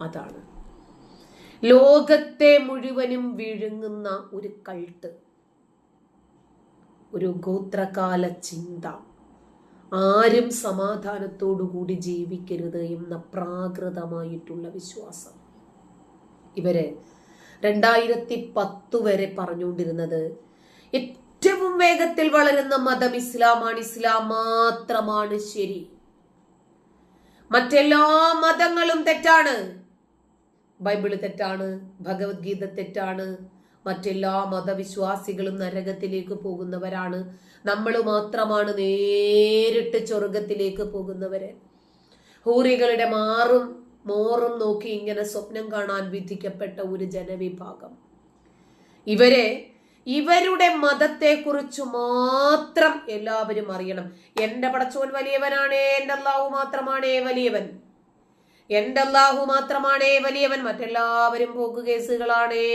അതാണ്. ലോകത്തെ മുഴുവനും വിഴുങ്ങുന്ന ഒരു കൾട്ട് ഒരു ഗോത്രകാല ചിന്ത. ആരും സമാധാനത്തോടുകൂടി ജീവിക്കരുത് എന്ന പ്രാകൃതമായിട്ടുള്ള വിശ്വാസം. ഇവരെ രണ്ടായിരത്തി പത്ത് വരെ പറഞ്ഞുകൊണ്ടിരുന്നത് ഏറ്റവും വേഗത്തിൽ വളരുന്ന മതം ഇസ്ലാമാണ് ഇസ്ലാം മാത്രമാണ് ശരി. മറ്റെല്ലാ മതങ്ങളും തെറ്റാണ്. ബൈബിൾ തെറ്റാണ് ഭഗവത്ഗീത തെറ്റാണ് മറ്റെല്ലാ മതവിശ്വാസികളും നരകത്തിലേക്ക് പോകുന്നവരാണ്. നമ്മൾ മാത്രമാണ് നേരിട്ട് സ്വർഗത്തിലേക്ക് പോകുന്നവര്. ഹൂറികളുടെ മാറും മോറും നോക്കി ഇങ്ങനെ സ്വപ്നം കാണാൻ വിധിക്കപ്പെട്ട ഒരു ജനവിഭാഗം. ഇവരെ ഇവരുടെ മതത്തെക്കുറിച്ച് മാത്രം എല്ലാവരും അറിയണം. എന്റെ പടച്ചോൻ വലിയവനാണേ എന്റെ അള്ളാഹു മാത്രമാണേ വലിയവൻ. എന്റെ അള്ളാഹു മാത്രമാണേ വലിയവൻ. മറ്റെല്ലാവരും പോക്ക് കേസുകളാണേ.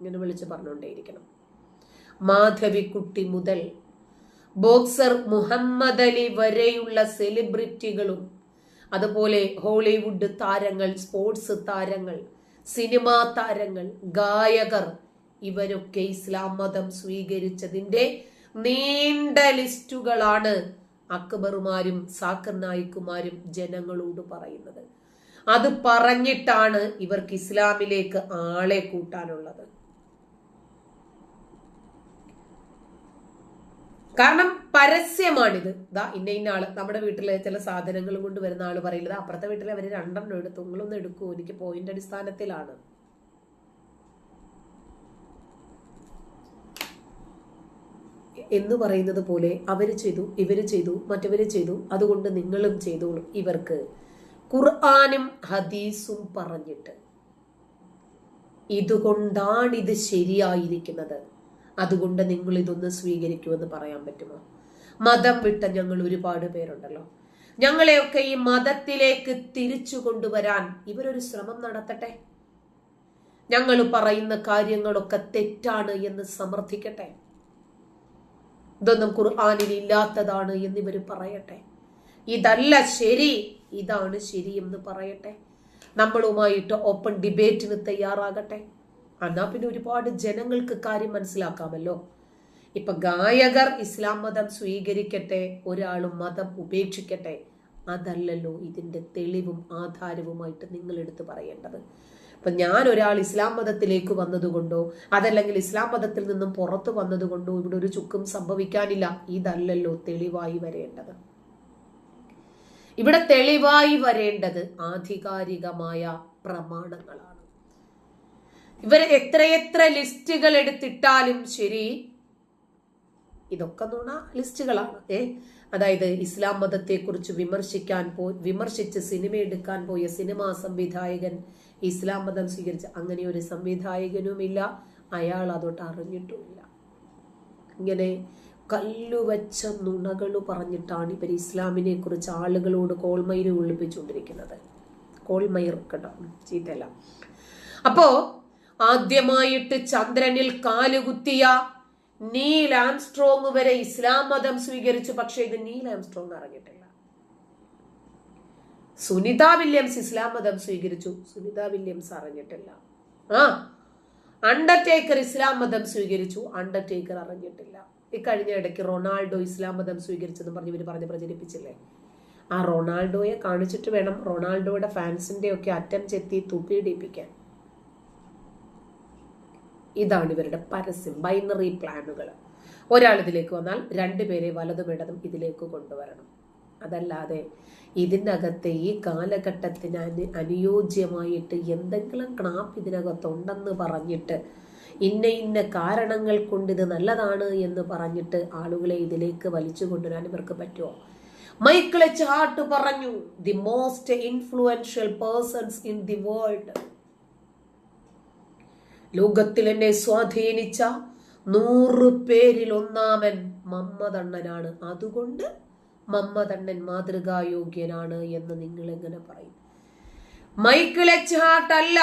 ഇങ്ങനെ വിളിച്ച് പറഞ്ഞുകൊണ്ടേയിരിക്കണം. മാധവിക്കുട്ടി മുതൽ ബോക്സർ മുഹമ്മദ് അലി വരെയുള്ള സെലിബ്രിറ്റികളും അതുപോലെ ഹോളിവുഡ് താരങ്ങൾ സ്പോർട്സ് താരങ്ങൾ സിനിമാ താരങ്ങൾ ഗായകർ ഇവരൊക്കെ ഇസ്ലാം മതം സ്വീകരിച്ചതിന്റെ നീണ്ട ലിസ്റ്റുകളാണ് അക്ബറുമാരും സാക്കർ നായിക്കുമാരും ജനങ്ങളോട് പറയുന്നത്. അത് പറഞ്ഞിട്ടാണ് ഇവർക്ക് ഇസ്ലാമിലേക്ക് ആളെ കൂട്ടാനുള്ളത്. കാരണം പരസ്യമാണിത്. ദാ ഇന്ന ഇന്ന ആൾ നമ്മുടെ വീട്ടിലെ ചില സാധനങ്ങൾ കൊണ്ട് വരുന്ന ആൾ പറയുന്നത് അപ്പുറത്തെ വീട്ടിലെ അവർ രണ്ടെണ്ണം എടുത്തു നിങ്ങളൊന്നും എടുക്കൂ എനിക്ക് പോയിന്റ് അടിസ്ഥാനത്തിലാണ്. എന്ന് പറയുന്നത് പോലെ അവർ ചെയ്തു ഇവർ ചെയ്തു മറ്റവർ ചെയ്തു. അതുകൊണ്ട് നിങ്ങളും ചെയ്തോളൂ ഇവർക്ക്. ഖുർആാനും ഹദീസും പറഞ്ഞിട്ട്. ഇതുകൊണ്ടാണ് ഇത് ശരിയായിരിക്കുന്നത്. അതുകൊണ്ട് നിങ്ങൾ ഇതൊന്ന് സ്വീകരിക്കുമെന്ന് പറയാൻ പറ്റുമോ? മതം വിട്ട ഞങ്ങൾ ഒരുപാട് പേരുണ്ടല്ലോ. ഞങ്ങളെയൊക്കെ ഈ മതത്തിലേക്ക് തിരിച്ചു കൊണ്ടുവരാൻ ഇവരൊരു ശ്രമം നടത്തട്ടെ? ഞങ്ങൾ പറയുന്ന കാര്യങ്ങളൊക്കെ തെറ്റാണ് എന്ന് സമർത്ഥിക്കട്ടെ? ഇതൊന്നും ഖുർആാനിൽ ഇല്ലാത്തതാണ് എന്നിവർ പറയട്ടെ. ഇതല്ല ശരി ഇതാണ് ശരി എന്ന് പറയട്ടെ. നമ്മളുമായിട്ട് ഓപ്പൺ ഡിബേറ്റിന് തയ്യാറാകട്ടെ. എന്നാ പിന്നെ ഒരുപാട് ജനങ്ങൾക്ക് കാര്യം മനസ്സിലാക്കാമല്ലോ. ഇപ്പൊ ഗായകർ ഇസ്ലാം മതം സ്വീകരിക്കട്ടെ ഒരാളും മതം ഉപേക്ഷിക്കട്ടെ. അതല്ലല്ലോ ഇതിന്റെ തെളിവും ആധാരവുമായിട്ട് നിങ്ങൾ എടുത്തു പറയേണ്ടത്. ഇപ്പൊ ഞാൻ ഒരാൾ ഇസ്ലാം മതത്തിലേക്ക് വന്നതുകൊണ്ടോ അതല്ലെങ്കിൽ ഇസ്ലാം മതത്തിൽ നിന്നും പുറത്തു വന്നതുകൊണ്ടോ ഇവിടെ ഒരു ചുക്കും സംഭവിക്കാനില്ല. ഇതല്ലല്ലോ തെളിവായി വരേണ്ടത്. ഇവിടെ തെളിവായി വരേണ്ടത് ആധികാരികമായ പ്രമാണങ്ങളാണ്. ഇവർ എത്രയെത്ര ലിസ്റ്റുകൾ എടുത്തിട്ടാലും ശരി ഇതൊക്കെ നുണ ലിസ്റ്റുകളാണ്. ഏ അതായത് ഇസ്ലാം മതത്തെക്കുറിച്ച് വിമർശിക്കാൻ പോ വിമർശിച്ച് സിനിമ എടുക്കാൻ പോയ സിനിമാ സംവിധായകൻ ഇസ്ലാം മതം സ്വീകരിച്ച അങ്ങനെ ഒരു സംവിധായകനുമില്ല. അയാൾ അതോട്ട് അറിഞ്ഞിട്ടുമില്ല. ഇങ്ങനെ കല്ലുവച്ച നുണകൾ പറഞ്ഞിട്ടാണ് ഇവർ ഇസ്ലാമിനെ കുറിച്ച് ആളുകളോട് കോൾമയിര് ഒളിപ്പിച്ചുകൊണ്ടിരിക്കുന്നത് കോൾമയിർ കേട്ടോ ചീത്തല്ല അപ്പോ ആദ്യമായിട്ട് ചന്ദ്രനിൽ കാലുകുത്തിയ നീൽ ആംസ്ട്രോങ് വരെ ഇസ്ലാം മതം സ്വീകരിച്ചു. പക്ഷെ ഇത് നീൽ ആംസ്ട്രോങ് അറിഞ്ഞിട്ടില്ല. സുനിത വില്യംസ് ഇസ്ലാം മതം സ്വീകരിച്ചു. സുനിത വില്യംസ് അറിഞ്ഞിട്ടില്ല. ആ അണ്ടർടേക്കർ ഇസ്ലാം മതം സ്വീകരിച്ചു. അണ്ടർടേക്കർ അറിഞ്ഞിട്ടില്ല. ഇക്കഴിഞ്ഞ ഇടയ്ക്ക് റൊണാൾഡോ ഇസ്ലാം മതം സ്വീകരിച്ചെന്ന് പറഞ്ഞ് ഇവർ പറഞ്ഞ് പ്രചരിപ്പിച്ചില്ലേ? ആ റൊണാൾഡോയെ കാണിച്ചിട്ട് വേണം റൊണാൾഡോയുടെ ഫാൻസിന്റെ ഒക്കെ അറ്റം ചെത്തി തുപ്പിയിടിപ്പിക്കാൻ ഇതാണ് ഇവരുടെ പരസ്യം. ബൈനറി പ്ലാനുകൾ ഒരാൾ ഇതിലേക്ക് വന്നാൽ രണ്ടുപേരെ വലതും ഇടതും ഇതിലേക്ക് കൊണ്ടുവരണം. അതല്ലാതെ ഇതിനകത്ത് ഈ കാലഘട്ടത്തിന് അനു അനുയോജ്യമായിട്ട് എന്തെങ്കിലും ക്ലാപ്പ് ഇതിനകത്തുണ്ടെന്ന് പറഞ്ഞിട്ട് ഇന്ന ഇന്ന കാരണങ്ങൾ കൊണ്ട് ഇത് നല്ലതാണ് എന്ന് പറഞ്ഞിട്ട് ആളുകളെ ഇതിലേക്ക് വലിച്ചു കൊണ്ടുവരാൻ ഇവർക്ക് പറ്റുമോ മൈക്കിൾ എച്ച് ഹാർട്ട് പറഞ്ഞു the most influential persons in the world ലോകത്തിൽ എന്നെ സ്വാധീനിച്ച നൂറ് പേരിൽ ഒന്നാമൻ മമ്മദണ്ണനാണ്. അതുകൊണ്ട് മമ്മദണ്ണൻ മാതൃകായോഗ്യനാണ് എന്ന് നിങ്ങൾ എങ്ങനെ പറയും? മൈക്കിൾ എച്ച് ഹാർട്ട് അല്ല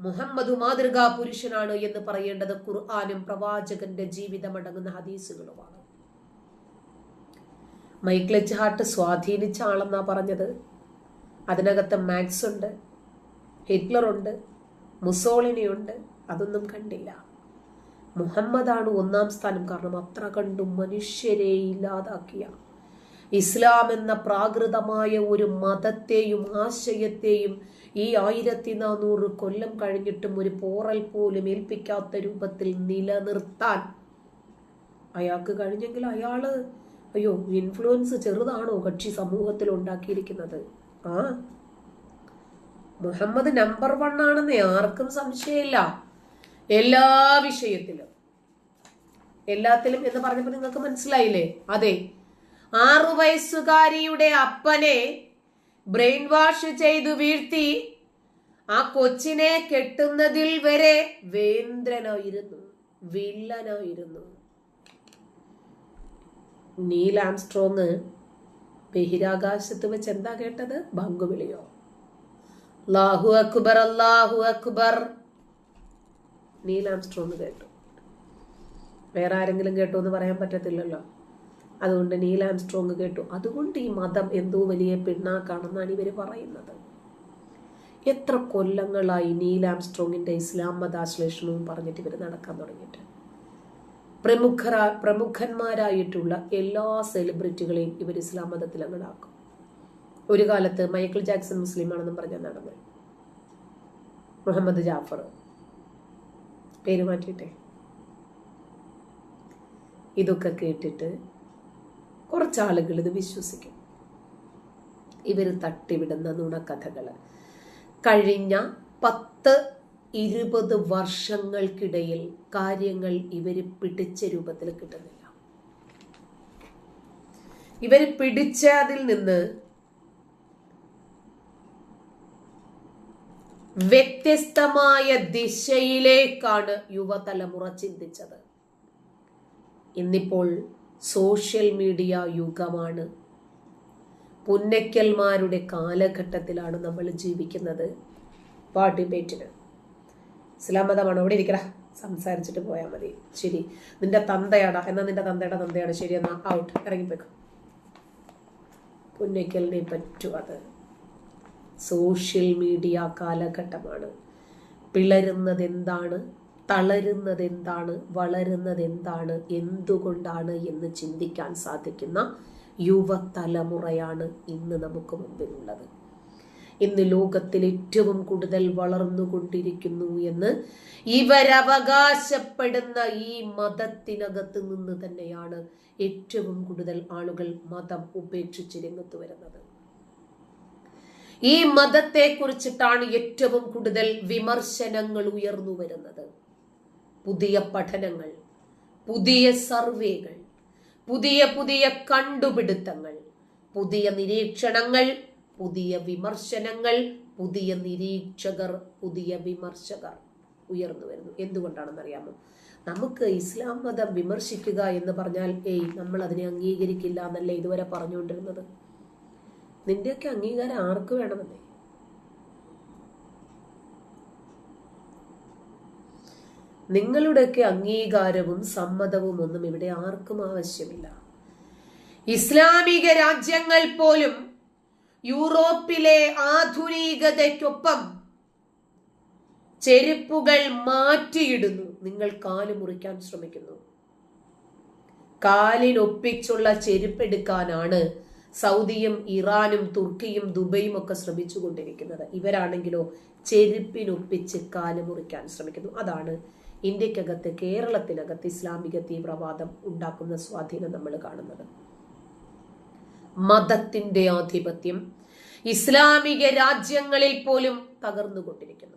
മുഹമ്മദ് മാതൃകാ പുരുഷനാണ് എന്ന് പറയേണ്ടത് ഖുർആാനും പ്രവാചകന്റെ ജീവിതമടങ്ങുന്ന ഹദീസുകളുമാണ്. മൈക്കിൾ എച്ച് ഹാർട്ട് സ്വാധീനിച്ച ആളെന്നാ പറഞ്ഞത്? അതിനകത്ത് മാക്സ് ഉണ്ട് ഹിറ്റ്ലറുണ്ട് മുസോളിനിയുണ്ട് അതൊന്നും കണ്ടില്ല. മുഹമ്മദാണ് ഒന്നാം സ്ഥാനം. കാരണം അത്ര കണ്ടും മനുഷ്യരെ ഇല്ലാതാക്കിയ ഇസ്ലാം എന്ന പ്രാകൃതമായ ഒരു മതത്തെയും ആശയത്തെയും ഈ ആയിരത്തി നാനൂറ് കൊല്ലം കഴിഞ്ഞിട്ടും ഒരു പോറൽ പോലും ഏൽപ്പിക്കാത്ത രൂപത്തിൽ നിലനിർത്താൻ അയാൾക്ക് കഴിഞ്ഞെങ്കിൽ അയാൾ അയ്യോ ഇൻഫ്ലുവൻസ് ചെറുതാണോ കക്ഷി സമൂഹത്തിൽ ഉണ്ടാക്കിയിരിക്കുന്നത്? ആ? മുഹമ്മദ് നമ്പർ വൺ ആണെന്ന് ആർക്കും സംശയമില്ല. എല്ലാ വിഷയത്തിലും. എല്ലാത്തിലും എന്ന് പറഞ്ഞപ്പോൾ നിങ്ങൾക്ക് മനസ്സിലായില്ലേ? അതെ ആറു വയസ്സുകാരിയുടെ അപ്പനെ ബ്രെയിൻ വാഷ് ചെയ്തു വീഴ്ത്തി. ആ കൊച്ചിനെ കെട്ടുന്നതിൽ വരെ വേന്ദ്രനായിരുന്നു വില്ലനായിരുന്നു. നീൽ ആംസ്ട്രോങ് ബഹിരാകാശത്ത് വെച്ച് എന്താ കേട്ടത്? ബംഗുവിളിയോ അല്ലാഹു അക്ബർ അല്ലാഹു അക്ബർ. നീൽ ആംസ്ട്രോങ് കേട്ടു. വേറെ ആരെങ്കിലും കേട്ടു എന്ന് പറയാൻ പറ്റത്തില്ലല്ലോ. അതുകൊണ്ട് നീൽ ആംസ്ട്രോങ് കേട്ടു. അതുകൊണ്ട് ഈ മതം എന്തോ വലിയ പിണ്ണാക്കാണെന്നാണ് ഇവർ പറയുന്നത്. എത്ര കൊല്ലങ്ങളായി നീൽ ആംസ്ട്രോങ്ങിന്റെ ഇസ്ലാം മതാശ്ലേഷണവും പറഞ്ഞിട്ട് ഇവർ നടക്കാൻ തുടങ്ങിയിട്ട്. പ്രമുഖ പ്രമുഖന്മാരായിട്ടുള്ള എല്ലാ സെലിബ്രിറ്റികളെയും ഇവർ ഇസ്ലാം മതത്തിൽ അങ്ങടാക്കും. ഒരു കാലത്ത് മൈക്കിൾ ജാക്സൺ മുസ്ലിമാണെന്നും പറഞ്ഞാൽ നടന്നത്. മുഹമ്മദ് ജാഫർ. പേര് മാറ്റിയിട്ടെ. ഇതൊക്കെ കേട്ടിട്ട് കുറച്ചാളുകൾ ഇത് വിശ്വസിക്കും. ഇവർ തട്ടിവിടുന്ന നുണക്കഥകൾ. കഴിഞ്ഞ പത്ത് ഇരുപത് വർഷങ്ങൾക്കിടയിൽ കാര്യങ്ങൾ ഇവർ പിടിച്ച രൂപത്തിൽ കിട്ടുന്നില്ല. ഇവർ പിടിച്ചതിൽ നിന്ന് വ്യത്യസ്തമായ ദിശയിലേക്കാണ് യുവതലമുറ ചിന്തിച്ചത്. ഇന്നിപ്പോൾ സോഷ്യൽ മീഡിയ യുഗമാണ്. പുന്നയ്ക്കൽമാരുടെ കാലഘട്ടത്തിലാണ് നമ്മൾ ജീവിക്കുന്നത്. പാട്ടിബേറ്റിന് ഇസ്ലാം മതമാണ്? അവിടെ ഇരിക്കടാ. സംസാരിച്ചിട്ട് പോയാൽ മതി. ശരി. നിന്റെ തന്തയാടാ. എന്നാ നിന്റെ തന്തയുടെ തന്തയാണ്. ശരി എന്നാ. ഔട്ട്. ഇറങ്ങിപ്പോയിക്കോ. പുന്നയ്ക്കലിനെ പറ്റൂ അത്. സോഷ്യൽ മീഡിയ കാലഘട്ടമാണ്. പിളരുന്നത് എന്താണ് തളരുന്നത് എന്താണ് വളരുന്നത് എന്താണ് എന്തുകൊണ്ടാണ് എന്ന് ചിന്തിക്കാൻ സാധിക്കുന്ന യുവതലമുറയാണ് ഇന്ന് നമുക്ക് മുമ്പിലുള്ളത്. ഇന്ന് ലോകത്തിൽ ഏറ്റവും കൂടുതൽ വളർന്നുകൊണ്ടിരിക്കുന്നു എന്ന് ഇവരവകാശപ്പെടുന്ന ഈ മതത്തിനകത്ത് നിന്ന് തന്നെയാണ് ഏറ്റവും കൂടുതൽ ആളുകൾ മതം ഉപേക്ഷിച്ച് രംഗത്ത് വരുന്നത്. ഈ മതത്തെ കുറിച്ചിട്ടാണ് ഏറ്റവും കൂടുതൽ വിമർശനങ്ങൾ ഉയർന്നു വരുന്നത്. പുതിയ പഠനങ്ങൾ പുതിയ സർവേകൾ പുതിയ പുതിയ കണ്ടുപിടുത്തങ്ങൾ പുതിയ നിരീക്ഷണങ്ങൾ പുതിയ വിമർശനങ്ങൾ പുതിയ നിരീക്ഷകർ പുതിയ വിമർശകർ ഉയർന്നു വരുന്നു. എന്തുകൊണ്ടാണെന്ന് അറിയാമോ നമുക്ക് ഇസ്ലാം മതം വിമർശിക്കുക എന്ന് പറഞ്ഞാൽ ഏയ് നമ്മൾ അതിനെ അംഗീകരിക്കില്ല എന്നല്ലേ ഇതുവരെ പറഞ്ഞുകൊണ്ടിരുന്നത്? നിന്റെയൊക്കെ അംഗീകാരം ആർക്ക് വേണമെന്നേ? നിങ്ങളുടെയൊക്കെ അംഗീകാരവും സമ്മതവും ഒന്നും ഇവിടെ ആർക്കും ആവശ്യമില്ല. ഇസ്ലാമിക രാജ്യങ്ങൾ പോലും യൂറോപ്പിലെ ആധുനികതയ്ക്കൊപ്പം ചെരുപ്പുകൾ മാറ്റിയിടുന്നു. നിങ്ങൾ കാൽ മുറിക്കാൻ ശ്രമിക്കുന്നു. കാലിനൊപ്പിച്ചുള്ള ചെരുപ്പെടുക്കാനാണ് സൗദിയും ഇറാനും തുർക്കിയും ദുബൈയും ഒക്കെ ശ്രമിച്ചുകൊണ്ടിരിക്കുന്നത്. ഇവരാണെങ്കിലോ ചെരുപ്പിനൊപ്പിച്ച് കാൽ മുറിക്കാൻ ശ്രമിക്കുന്നു. അതാണ് ഇന്ത്യക്കകത്ത് കേരളത്തിനകത്ത് ഇസ്ലാമിക തീവ്രവാദം ഉണ്ടാക്കുന്ന സ്വാധീനം നമ്മൾ കാണുന്നത്. മതത്തിന്റെ ആധിപത്യം ഇസ്ലാമിക രാജ്യങ്ങളിൽ പോലും തകർന്നുകൊണ്ടിരിക്കുന്നു.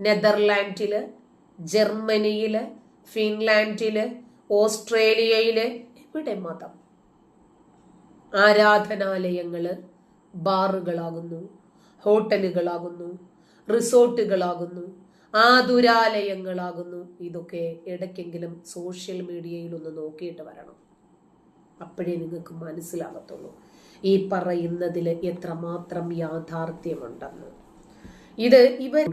നെതർലാൻഡിൽ ജർമ്മനിയിൽ ഫിൻലാൻഡിൽ ഓസ്ട്രേലിയയിൽ എവിടെ മതം? ആരാധനാലയങ്ങൾ ബാറുകളാകുന്നു ഹോട്ടലുകളാകുന്നു റിസോർട്ടുകളാകുന്നു ആതുരാലയങ്ങളാകുന്നു. ഇതൊക്കെ ഇടയ്ക്കെങ്കിലും സോഷ്യൽ മീഡിയയിൽ ഒന്ന് നോക്കിയിട്ട് വരണം. അപ്പോഴേ നിങ്ങൾക്ക് മനസ്സിലാകത്തുള്ളൂ ഈ പറയുന്നതിൽ എത്രമാത്രം യാഥാർത്ഥ്യമുണ്ടെന്ന്. ഇത് ഇവർ